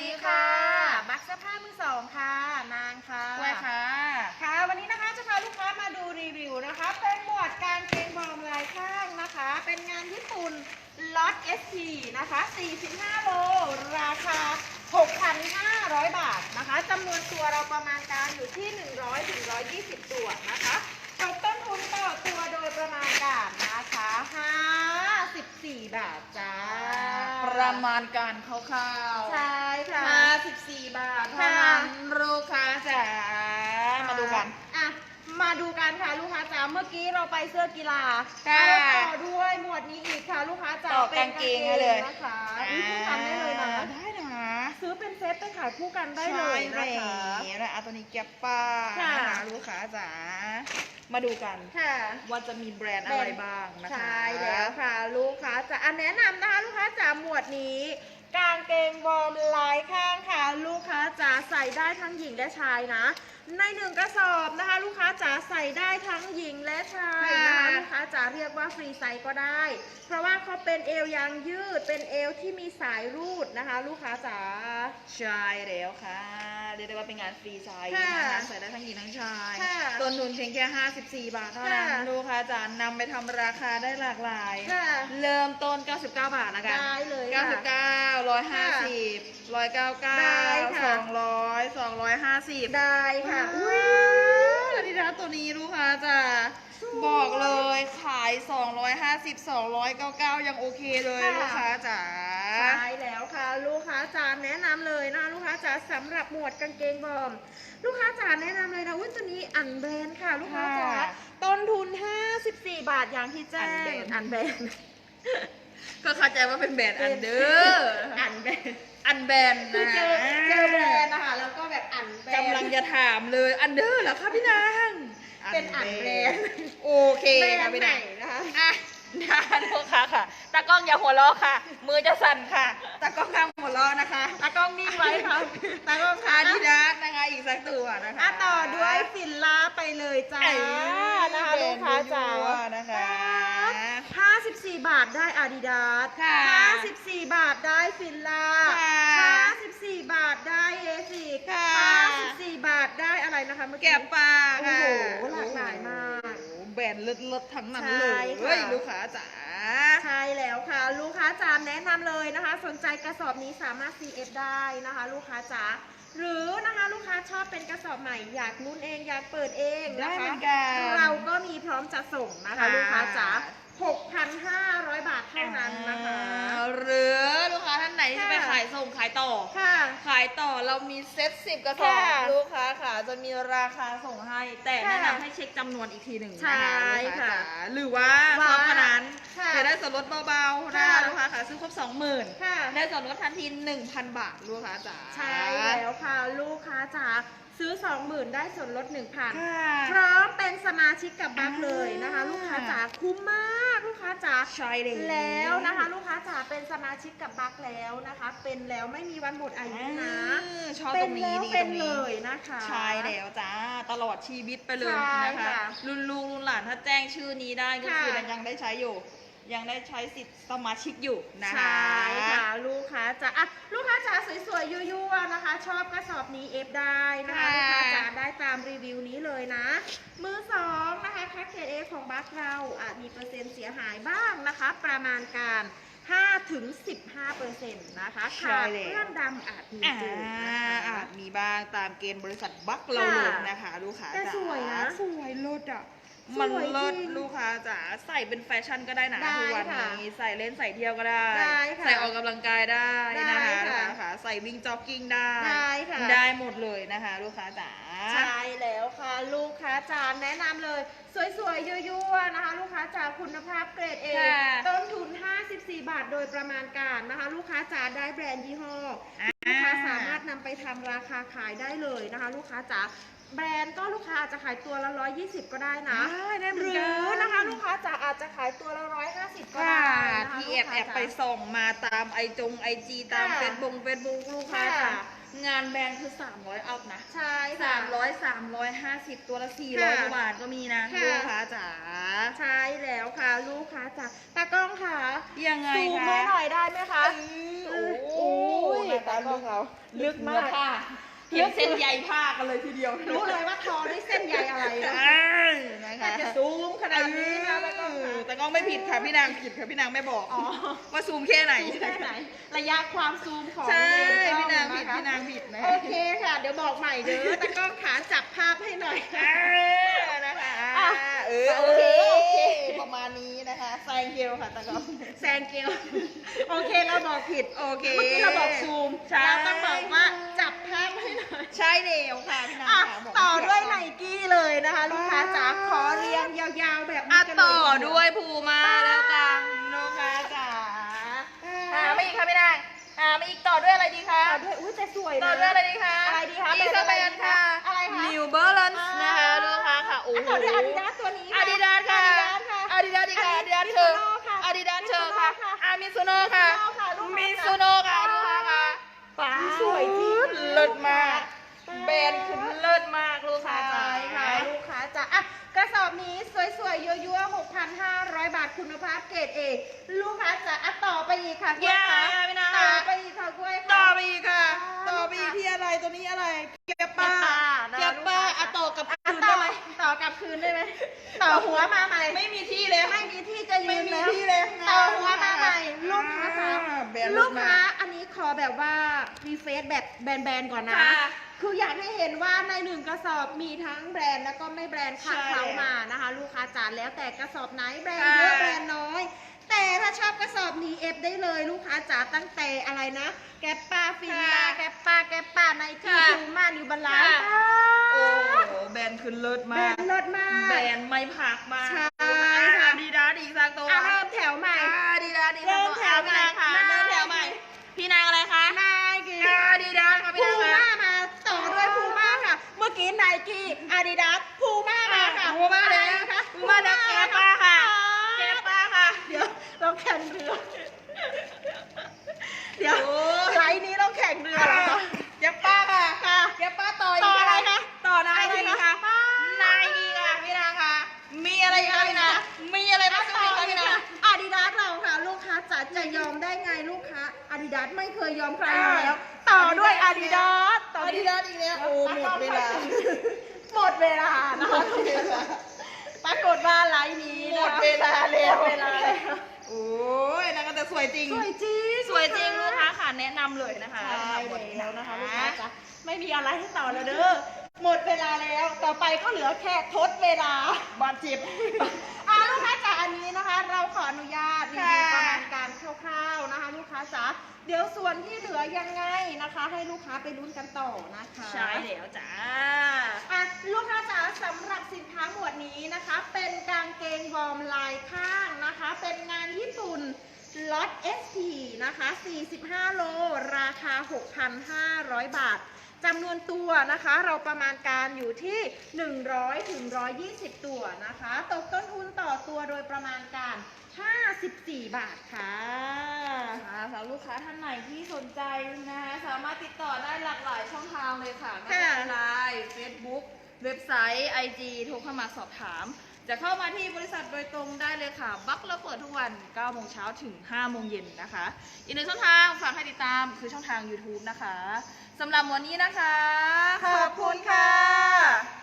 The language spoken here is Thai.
ดีค่ะบักเสื้อผ้ามือสองค่ะ นางค่ะกล้วยค่ะ ค่ะ วันนี้นะคะจะพาลูกค้ามาดูรีวิวนะคะ เป็นหมวดการเกงบอร์มลายข้างนะคะ เป็นงานญี่ปุ่นล็อต SP นะคะ 45 โล ราคา 6,500 บาทนะคะจำนวนตัวเราประมาณการอยู่ที่ 100ถึง120 ตัวนะคะตกต้นทุนต่อตัวโดยประมาณการนะคะ 54 บาทจ้าประมาณการคร่าวๆใช่ ค่ะ54บาทเท่านั้นลูกค้าจ๋ามาดูกัน อะ มาดูกันค่ะลูกค้าจ๋า เมื่อกี้เราไปเสื้อกีฬาค่ะเราต่อด้วยหมวดนี้อีกค่ะลูกค้าจ๋าต่อป็นกางเกงให้เลยนะคะอุ้ยพูดทำได้เลยนะ ได้นะซื้อเป็นเซตไปขายคู่กันได้เลยนะใช่คะ แล้วเอาตัวนี้แก็บป้าค่ะ นะคะลูกค้าจ๋า มาดูกัน ค่ะ ว่าจะมีแบรนด์อะไรบ้างนะคะ ใช่แล้วค่ะ ลูกค้าจ๋าอันแนะนำนะคะลูกค้าจ๋าหมวดนี้ กางเกงวอร์มลายข้างค่ะ ลูกค้าจ๋าใส่ได้ทั้งหญิงและชายนะ ในหนึ่งกระสอบนะคะ จ๋าใส่ได้ทั้งหญิงและชายนะคะค่ะลูกค้าจ๋าเรียกว่าฟรีไซส์ก็ได้ เพราะว่าเขาเป็นเอวยางยืด เป็นเอวที่มีสายรูดนะคะ ลูกค้าจ๋าใช่แล้วค่ะเรียกได้ว่าเป็นงานฟรีไซส์ค่ะนะคะใส่ได้ทั้งหญิงทั้งชายค่ะต้นทุนเพียงแค่ 54 บาทเท่านั้นค่ะลูกค้าจ๋านำไปทำราคาได้หลากหลายค่ะเริ่มต้น 99 บาทนะคะได้เลยค่ะ99 150ได้ค่ะ199 200 250 ได้ค่ะ อุ้อุ้ยยนี่นะตัวนี้ลูกค้าจ๋าสวยบอกเลยขาย 250 299 ยังโอเคเลยค่ะ ลูกค้าจ๋า ใช่แล้วค่ะ ลูกค้าจ๋าแนะนำเลยนะลูกค้าจ๋าสำหรับหมวดกางเกงบอร์มลูกค้าจ๋าแนะนำเลยนะอุ้ยตัวนี้อันแบรนด์ค่ะ ลูกค้าจ๋าค่ะต้นทุน 54 บาทอย่างที่แจ้อันแบรง นด์อันแบรนด์ ก็เข้าใจว่าเป็นแบรนด์อันเดอร์อันแบรนด์อันแบรนด์คือนะเจอเจอแบรนด์นะคะแล้วก็แบบอันแบรนด์ กำลังจะถามเลยอันเดอร์เหรอคะพี่นางเป็นอันแบรนด์ โอเคแบรค่ะนด์พี่ไหนนางนะคะ อะ นะลูกค้าค่ะตากล้องอย่าหัวเราะค่ะ มือจะสั่นค่ะตากล้องห้ามหัวเราะนะคะตากล้องนิ่งไว้ค่ะตากล้องอาค่ะดิดาสนะคะอีกสักตัวนะคะ อะต่อด้วยฟินล่าไปเลยจ้าเอ้ยนะคะลูกค้าจ๋า แบรนด์ยั่วๆนะคะ 54 บาทได้อาดิดาสค่ะ54 บาทได้ฟินล่าค่ะ54 บาทได้เอซิกค่ะ 54 บาทได้อะไรนะคะเมื่อกี้ แก็บปลาค่ะโอ้โหหลากหลายมากโอ้โหแบร นด์เลิศๆทั้งนั้นใช่เลยค่ะ ลูกค้าจ๋า ใช่แล้วค่ะ ลูกค้าจ๋าแนะนำเลยนะคะ สนใจกระสอบนี้สามารถ CF ได้นะคะ ลูกค้าจ๋าหรือนะคะลูกค้าชอบเป็นกระสอบใหม่อยากลุ้นเองอยากเปิดเองนะคะได้เหมือนกันเราก็มีพร้อมจะส่งนะคะ ค่ะ ลูกค้าจ๋า 6,500 บาทเท่านั้นนะคะอ่าหรือลูกค้าท่านไหนที่จะไปค่ะขายส่งขายต่อ ค่ะ ขายต่อเรามีเซ็ตสิบกระสอบค่ะลูกค้าค่ะจะมีราคาส่งให้ แต่ค่ะแนะนำให้เช็คจำนวนอีกทีหนึ่งใช่นะคะลูกค้าค่ะจ๋าหรือว่าว่าชอบขนาดนั้นค่ะจะได้ส่วนลดเบาๆนะค่ะ ลูกค้าค่ะซื้อครบสองหมื่นค่ะ ได้ส่วนลดทันที1,000 บาทลูกค้าจ๋า ใช่แล้วค่ะ ลูกค้าจ๋า ซื้อ 20,000 ได้ส่วนลด 1,000 ค่ะ พร้อมเป็นสมาชิกกับบัคเลยนะคะ อ่า ลูกค้าจ๋าคุ้มมากลูกค้าจ๋าใช่เลย แล้วนะคะ ลูกค้าจ๋าเป็นสมาชิกกับบัคแล้วนะคะ เป็นแล้วไม่มีวันหมดอายุนะ อ่าชอบเป็ตรนงแล้นี้วดีเป็ตนรงเลนี้ยนะคะ ใช่แล้วจ้าตลอดชีวิตไปเลยใช่นะคะ ค่ะรุ่นลูกรุ่นหลานถ้าแจ้งชื่อนี้ได้ก็ค่ะคือยังได้ใช้อยู่ ยังได้ใช้สิทธิ์สมาชิกอยู่นะคะ ใช่ค่ะลูกค้าจ๋าอะลูกค้าจ๋าสวยๆยั่วๆนะคะ ชอบกระสอบนี้เอฟได้นะคะลูกค้าจ๋าได้ตามรีวิวนี้เลยนะ มือสองนะคะแพ็กเกจเอของบัคเราอาจมีเปอร์เซ็นต์เสียหายบ้างนะคะ ประมาณการ5ถึง15เปอร์เซ็นต์นะคะใช่ขาดแล้วเรื่องดำอาจมีอ่าเจอนะคะอาจมีบ้างตามเกณฑ์บริษัทบัคเราเลยนะคะ ลูกค้าแต่จ๋าสวยนะสวยเลิศอะ สวยมันเลิศจริงลูกค้าจ๋าใส่เป็นแฟชั่นก็ได้นะได้ทุกวันค่ะนี้ใส่เล่นใส่เที่ยวก็ได้ ได้ค่ะใส่ออกกำลังกายได้นะคะได้ค่ะลูกค้าใส่วิ่งจ็อกกิ้งได้ ได้ค่ะได้หมดเลยนะคะ ลูกค้าจ๋า ใช่แล้วค่ะ ลูกค้าจ๋าแนะนำเลย สวยๆยั่วๆนะคะ ลูกค้าจ๋าคุณภาพเกรดเอค่ะต้นทุน 54 บาทโดยประมาณการนะคะ ลูกค้าจ๋าได้แบรนด์ยี่ห้ออ่าลูกค้าสามารถนำไปทำราคาขายได้เลยนะคะ ลูกค้าจ๋า แบรนด์ก็ลูกค้าอาจจะขายตัวละ120 ก็ได้นะได้ได้เหหมือนรืกัน อนะคะลูกค้าจ๋าอาจจะขายตัวละ150 ก็ค่ะได้นะคะที่แอบลูกแอค้าบจ๋า ไปส่งมาตามไอจงไอจีตามค่ะเฟซบุ๊กเฟซบุ๊กลูกค้าค่ะจ๋างานแบรนด์คือ 300 อัพนะ ใช่ค่ะ 300 350 ตัวละค่ะ400กว่าบาทก็มีนะค่ะ ลูกค้าจ๋าใช่แล้วค่ะ ลูกค้าจ๋าตากล้องค่ะยังไงซูมคะให้หน่อยได้ไหมคะ โอ้โหโอ้ยหน้าตากล้องเราลึกมากผ้าเห็นเส้นใยผ้ากันเลยทีเดียวรู้เลยว่าทอด้วยเส้นใยอะไรนะอ่านะถ้าคะจะซูมขนาดนี้นะแล้วก็เออแต่ก็ไม่ผิดค่ะพี่นางผิดค่ะพี่นางไม่บอกอ๋อว่าซูมแค่ไหน แค่ไหน ระยะความซูมของใช่เลนส์กล้อพี่นางผิดะคะพี่นางผิดนะโอเคค่ะ เดี๋ยวบอกใหม่เด้อตะกล้องขาจับภาพให้หน่อย อ่านะคะอะเออโอโอเคเคโอเค งเกลค่ะตะกล้องแซงเกลโอเคเราบอกผิด โอเค เมื่อกี้เราบอกซูมใช่ เราต้องบอกว่าจับภาพให้หน่อย ใช่เดียวค่ะพี่นางอะค่ะบอกต่อด้วยผิไนกี้เลยนะคะ ลูกค้าจ๋าขอเรียงยาวๆแบบนี้อะกันเลต่อด้วยภูมาแล้วกันลูกค้าจ๋าอ่าอ่าไม่อีกค่ะพี่นางอ่าไม่อีกต่อด้วยอะไรดีคะ ต่อด้วยอุ้ยแต่สวยนะ ต่อด้วยอะไรดีคะอะไรดีคะอีกสักแบแบรรนนด์ด์ค่ะ อะไรคะ New Balance อ่านะคะลูกค้าค่ะ โอ้โห ต่อด้วยอาดิดาสตัวนี้อาดิดาสค่ะอาดิดาสค่ะอา ดิดาสดีค่ะอาดิดาสเธอมิอาซุโน่ค่ะดิดาสเธอค่ะมิซุโน่ค่ะลูกค้ามิซุโน่ค่ะลูกค้าค่ะป๋าสวยจริงเลิศมาก แบรนด์คือเลิศมากลูกค้าใช่ค่ะลูกค้าจ๋าอะกระสอบนี้สวยๆยั่วๆ6,500 บาทคุณภาพเกรดเอลูกค้าจ๋าอะต่อไปอีกค่ะกล้วยย่าค่ะพี่นาต่อไปอีกค่ะกล้วยค่ะต่อไปอีกค่ะอ่าต่อไปอีกที่อะไรตัวนี้อะไร เก็บป้าเก็เก็บบป้าป้านะคะอะต่อกับอะคืนต่ ได้อไหมต่อกลับคืนได้ไหมต่อหัวมาใหม่ ไม่มีที่เลยไม่มีที่จะยืไม่นมีแล้วที่เลยต่อหัวมาใหม่ลูกค้าจ๋าอ่แบรนด์ลูกรถมค้าอันนี้ขอแบบว่ารีเฟซแบบแบนๆก่อนนะ ค่ะคืออยากให้เห็นว่าในหนึ่งกระสอบมีทั้งแบรนด์แล้วก็ไม่แบรนด์คัดใช่เขามานะคะ ลูกค้าจ๋าแล้วแต่กระสอบไหนแบรนด์ค่ะเยอะแบรนด์น้อย แต่ถ้าชอบกระสอบนี้เอฟได้เลยลูกค้าจ๋าตั้งแต่อะไรนะ แกปป้าฟินมาแกปป้าแกปป้าไนกี้ค่ะทูมานิวบาลานค่ะ โอ้โหแบรนด์คือเลิศแบรมาก นด์เลิศมาก แบรนด์ไม่ผักมากใช่อาดีดาดีสักตัวอะเริ่มแถวใหม่อาดีดาดีเริ่มแถวใหม่ค่ะนายเริ่มแถวใหม่ พี่นางอะไรคะไนกี้อาดีดาค่ะพี่พูนางม่าคะมาต่อด้วยพูม่าค่ะ เมื่อกี้ไนกี้อาดิดาสพูม่ามาค่ะพูม่าแล้วอะไรนะคะพูม่าแล้วแกป้าค่ะแกป้าค่ะ เดี๋ยวเราแข่งเรือ เดี๋ยวโอ้ไลน์นี้เราแข่งเรือเหรอคะแกป้าค่ะค่ะแกป้าต่ออีกต่ออะไรคะต่อนายอะไรดีคะค่ะ นายดีค่ะพี่นางค่ะ มีอะไรอีกคะพี่นางมีอะไรบ้างต่อคะเลพี่ยนางค่ะอาดิดาสเราค่ะ ลูกค้าจ๋าจะยอมได้ไงลูกค้าอาดิดาสไม่เคยยอมใครอยู่แล้ว ต่อด้วยอาดิดาสต่ออาด้ดิวยดาสอีกแล้วโอ้หมดเวลา หมดเวลานะคะ ปรากฏว่าไลน์นี้หมนะดเวลาแล้ว หมดเวลาแล้ว โอ้ยนางก็จะสวยจริง สวยจริงสวยจริงลูกค้าค่ะแนะนำเลยนะคะใช่แล้วนะคะลูกค้าจ๊ะไม่มีอะไรให้ต่อแล้วเด้อหมดเวลาแล้ว ต่อไปก็เหลือแค่ทดเวลาบาดเจ็บ อ่าลูกค้าจ๋าอันนี้นะคะ เราขออนุญาตรีวิวค่ะประมาณการคร่าวๆนะคะ ลูกค้าจ๋าเดี๋ยวส่วนที่เหลือยังไงนะคะ ให้ลูกค้าไปลุ้นกันต่อนะคะ ใช่แล้วจ้า อะลูกค้าจ๋าสำหรับสินค้าหมวด นี้นะคะ เป็นกางเกงวอร์มลายข้างนะคะ เป็นงานญี่ปุ่นล็อต SP นะคะ 45 โล ราคา 6,500 บาทจำนวนตัวนะคะ เราประมาณการอยู่ที่ 100ถึง120 ตัวนะคะ ตกต้นทุนต่อตัวโดยประมาณการ 54 บาทค่ะค่ะสำหรับลูกค้าท่านไหนที่สนใจนะคะ สามารถติดต่อได้หลากหลายช่องทางเลยค่ะไม่ว่าจะไลน์เฟซบุ๊ก เว็บไซต์ IG โทรเข้ามาสอบถาม จะเข้ามาที่บริษัทโดยตรงได้เลยค่ะ บัคเราเปิดทุกวัน 9 โมงเช้าถึง 5 โมงเย็นนะคะ อีกหนึ่งช่องทางฝากให้ติดตามคือช่องทาง YouTube นะคะสำหรับวันนี้นะคะ ขอบคุณค่ะ